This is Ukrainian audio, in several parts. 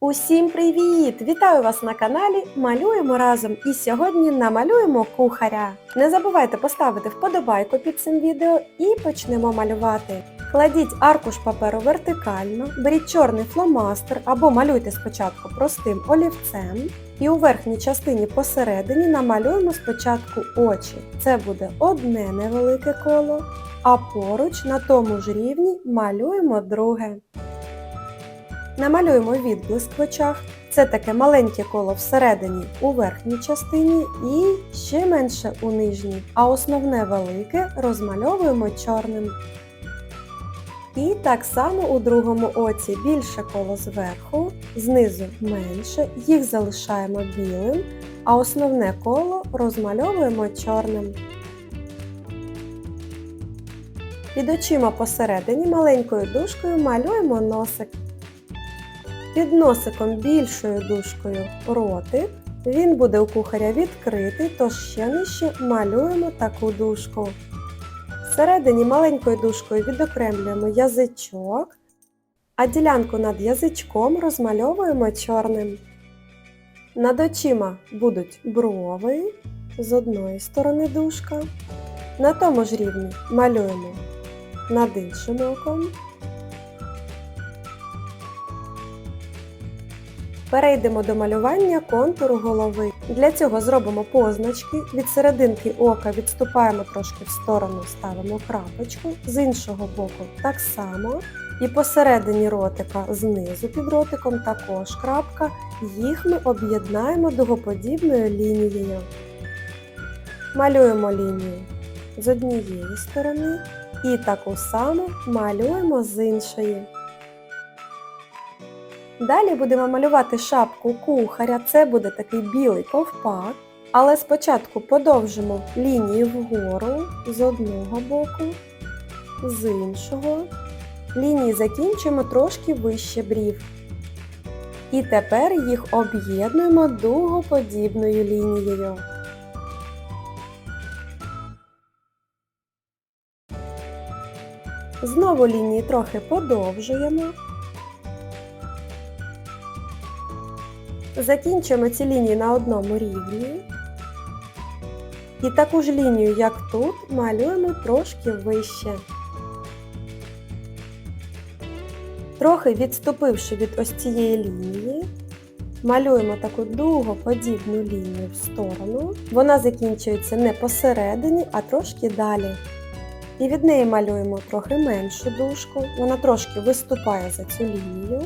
Усім привіт! Вітаю вас на каналі Малюємо разом і сьогодні намалюємо кухаря. Не забувайте поставити вподобайку під цим відео і почнемо малювати. Кладіть аркуш паперу вертикально, беріть чорний фломастер або малюйте спочатку простим олівцем. І у верхній частині посередині намалюємо спочатку очі. Це буде одне невелике коло, а поруч на тому ж рівні малюємо друге. Намалюємо відблиск в очах. Це таке маленьке коло всередині у верхній частині і ще менше у нижній, а основне велике розмальовуємо чорним. І так само у другому оці більше коло зверху, знизу менше, їх залишаємо білим, а основне коло розмальовуємо чорним. Під очима посередині маленькою дужкою малюємо носик. Під носиком більшою дужкою ротик. Він буде у кухаря відкритий, тож ще нижче малюємо таку дужку. Всередині маленькою дужкою відокремлюємо язичок, а ділянку над язичком розмальовуємо чорним. Над очима будуть брови з одної сторони дужка. На тому ж рівні малюємо над іншим оком. Перейдемо до малювання контуру голови. Для цього зробимо позначки. Від серединки ока відступаємо трошки в сторону, ставимо крапочку, з іншого боку так само. І посередині ротика знизу під ротиком також крапка. Їх ми об'єднаємо дугоподібною лінією. Малюємо лінію з однієї сторони і таку саму малюємо з іншої. Далі будемо малювати шапку кухаря, це буде такий білий ковпак. Але спочатку подовжимо лінії вгору з одного боку, з іншого. Лінії закінчуємо трошки вище брів. І тепер їх об'єднуємо дугоподібною лінією. Знову лінії трохи подовжуємо. Закінчуємо ці лінії на одному рівні. І таку ж лінію, як тут, малюємо трошки вище. Трохи відступивши від ось цієї лінії, малюємо таку дугоподібну лінію в сторону. Вона закінчується не посередині, а трошки далі. І від неї малюємо трохи меншу дужку, вона трошки виступає за цю лінію.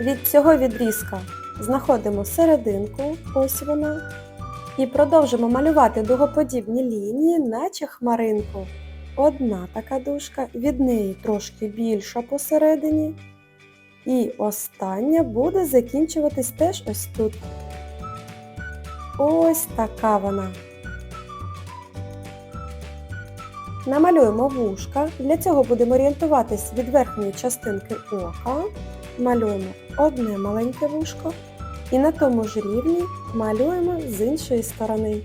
Від цього відрізка знаходимо серединку, ось вона, і продовжимо малювати дугоподібні лінії, наче хмаринку. Одна така дужка, від неї трошки більша посередині. І остання буде закінчуватись теж ось тут. Ось така вона. Намалюємо вушка. Для цього будемо орієнтуватись від верхньої частинки ока. Малюємо одне маленьке вушко і на тому ж рівні малюємо з іншої сторони.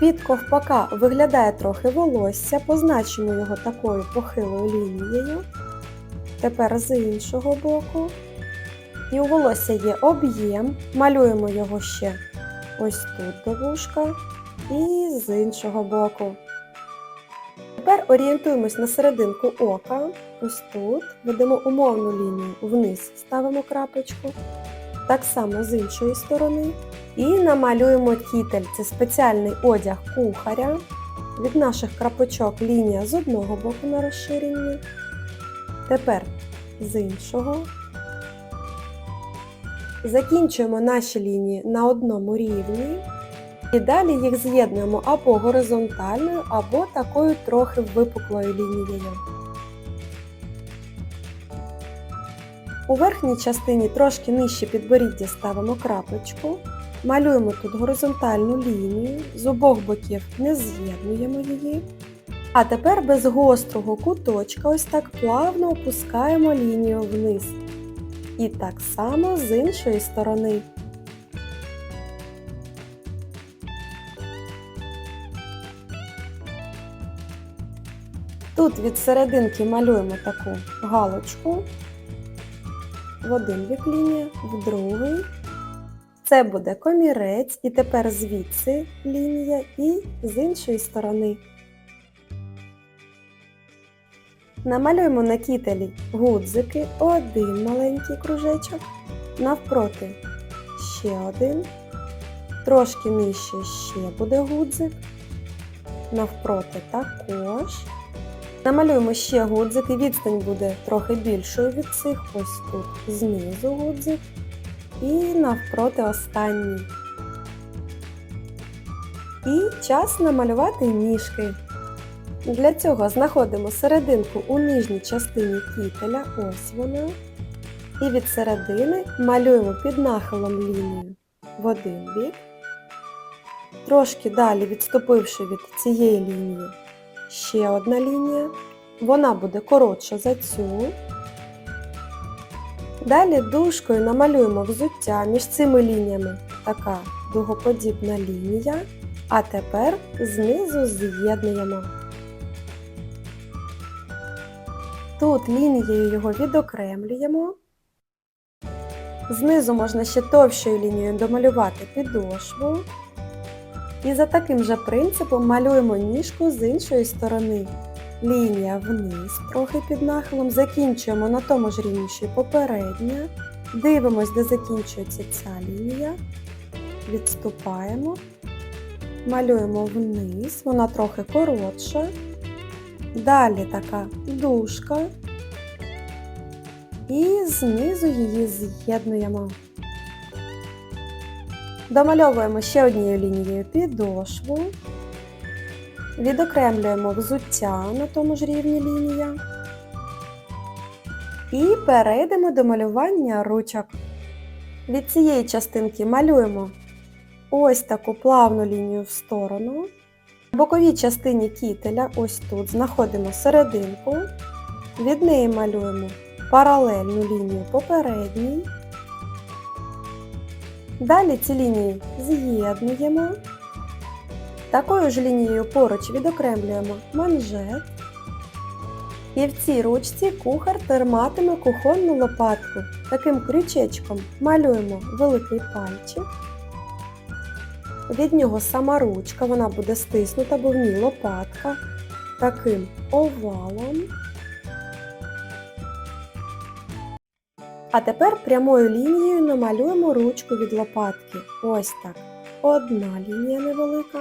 Під ковпака виглядає трохи волосся, позначимо його такою похилою лінією. Тепер з іншого боку. І у волосся є об'єм, малюємо його ще ось тут до вушка і з іншого боку. Тепер орієнтуємось на серединку ока, ось тут, ведемо умовну лінію вниз, ставимо крапочку, так само з іншої сторони. І намалюємо кітель, це спеціальний одяг кухаря. Від наших крапочок лінія з одного боку на розширенні. Тепер з іншого. Закінчуємо наші лінії на одному рівні. І далі їх з'єднуємо або горизонтальною, або такою трохи випуклою лінією. У верхній частині трошки нижче підборіддя ставимо крапочку, малюємо тут горизонтальну лінію, з обох боків не з'єднуємо її. А тепер без гострого куточка ось так плавно опускаємо лінію вниз. І так само з іншої сторони. Тут від серединки малюємо таку галочку в один бік лінія, в другий. Це буде комірець, і тепер звідси лінія і з іншої сторони. Намалюємо на кітелі гудзики, один маленький кружечок, навпроти ще один, трошки нижче ще буде гудзик, навпроти також. Намалюємо ще гудзик і відстань буде трохи більшою від цих, ось тут знизу гудзик і навпроти останній. І час намалювати ніжки. Для цього знаходимо серединку у нижній частині кітеля, ось вона. І від середини малюємо під нахилом лінію в один бік. Трошки далі відступивши від цієї лінії, ще одна лінія. Вона буде коротша за цю. Далі дужкою намалюємо взуття між цими лініями така дугоподібна лінія, а тепер знизу з'єднуємо. Тут лінією його відокремлюємо. Знизу можна ще товщою лінією домалювати підошву. І за таким же принципом малюємо ніжку з іншої сторони. Лінія вниз, трохи під нахилом, закінчуємо на тому ж рівні, що й попередня. Дивимось, де закінчується ця лінія. Відступаємо. Малюємо вниз, вона трохи коротша. Далі така дужка. І знизу її з'єднуємо. Домальовуємо ще однією лінією підошву. Відокремлюємо взуття на тому ж рівні лінія. І перейдемо до малювання ручок. Від цієї частинки малюємо ось таку плавну лінію в сторону. В боковій частині кітеля, ось тут, знаходимо серединку. Від неї малюємо паралельну лінію попередній. Далі ці лінії з'єднуємо. Такою ж лінією поруч відокремлюємо манжет. І в цій ручці кухар триматиме кухонну лопатку. Таким крючечком малюємо великий пальчик. Від нього сама ручка, вона буде стиснута, бо в ній лопатка. Таким овалом. А тепер прямою лінією намалюємо ручку від лопатки. Ось так. Одна лінія невелика.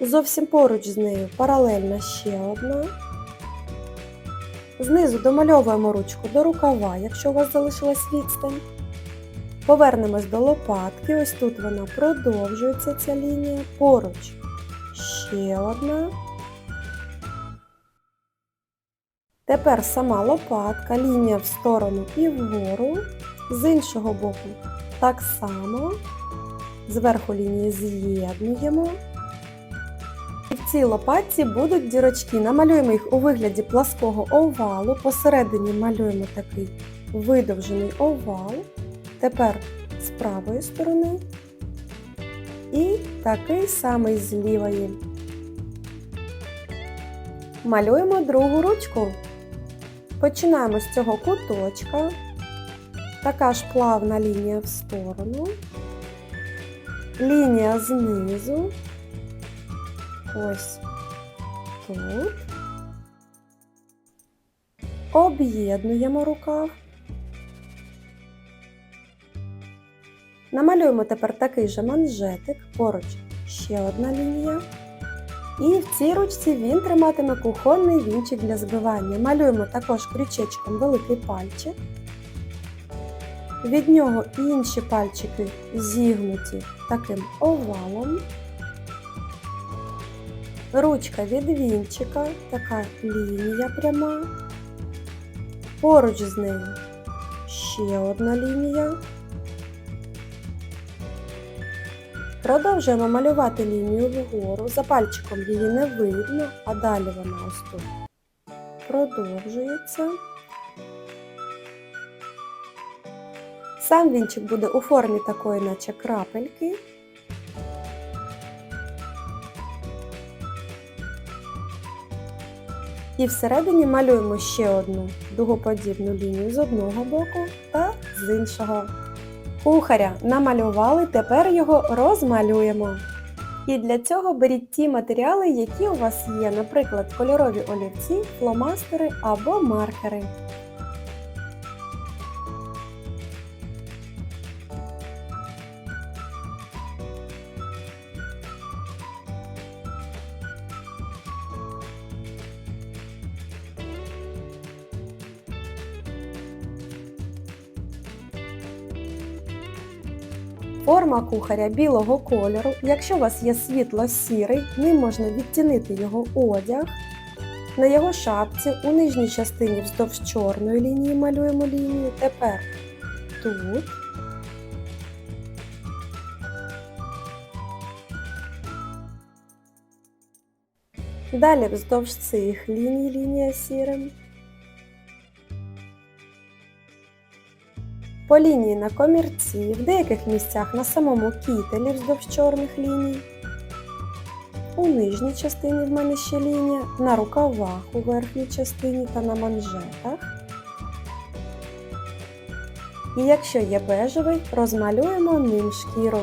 Зовсім поруч з нею паралельна ще одна. Знизу домальовуємо ручку до рукава, якщо у вас залишилась відстань. Повернемось до лопатки, ось тут вона продовжується ця лінія. Поруч ще одна. Тепер сама лопатка, лінія в сторону і вгору. З іншого боку так само. Зверху лінії з'єднуємо. І в цій лопатці будуть дірочки. Намалюємо їх у вигляді плаского овалу. Посередині малюємо такий видовжений овал. Тепер з правої сторони. І такий самий з лівої. Малюємо другу ручку. Починаємо з цього куточка. Така ж плавна лінія в сторону. Лінія знизу. Ось тут. Об'єднуємо рукав. Намалюємо тепер такий же манжетик, поруч ще одна лінія. І в цій ручці він триматиме кухонний вінчик для збивання. Малюємо також крючечком великий пальчик. Від нього інші пальчики зігнуті таким овалом. Ручка від вінчика, така лінія пряма. Поруч з нею ще одна лінія. Продовжуємо малювати лінію вгору. За пальчиком її не видно, а далі вона ось тут продовжується. Сам вінчик буде у формі такої, наче крапельки. І всередині малюємо ще одну дугоподібну лінію з одного боку та з іншого. Кухаря намалювали, тепер його розмалюємо. І для цього беріть ті матеріали, які у вас є, наприклад, кольорові олівці, фломастери або маркери. Форма кухаря білого кольору. Якщо у вас є світло-сірий, ним можна відтінити його одяг. На його шапці у нижній частині вздовж чорної лінії малюємо лінію. Тепер тут. Далі вздовж цих ліній лінія сірим. По лінії на комірці, в деяких місцях на самому кітелі вздовж чорних ліній. У нижній частині в мене ще лінія, на рукавах у верхній частині та на манжетах. І якщо є бежевий, розмалюємо ним шкіру.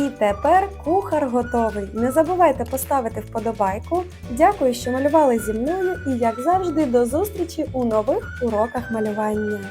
І тепер кухар готовий. Не забувайте поставити вподобайку. Дякую, що малювали зі мною і, як завжди, до зустрічі у нових уроках малювання.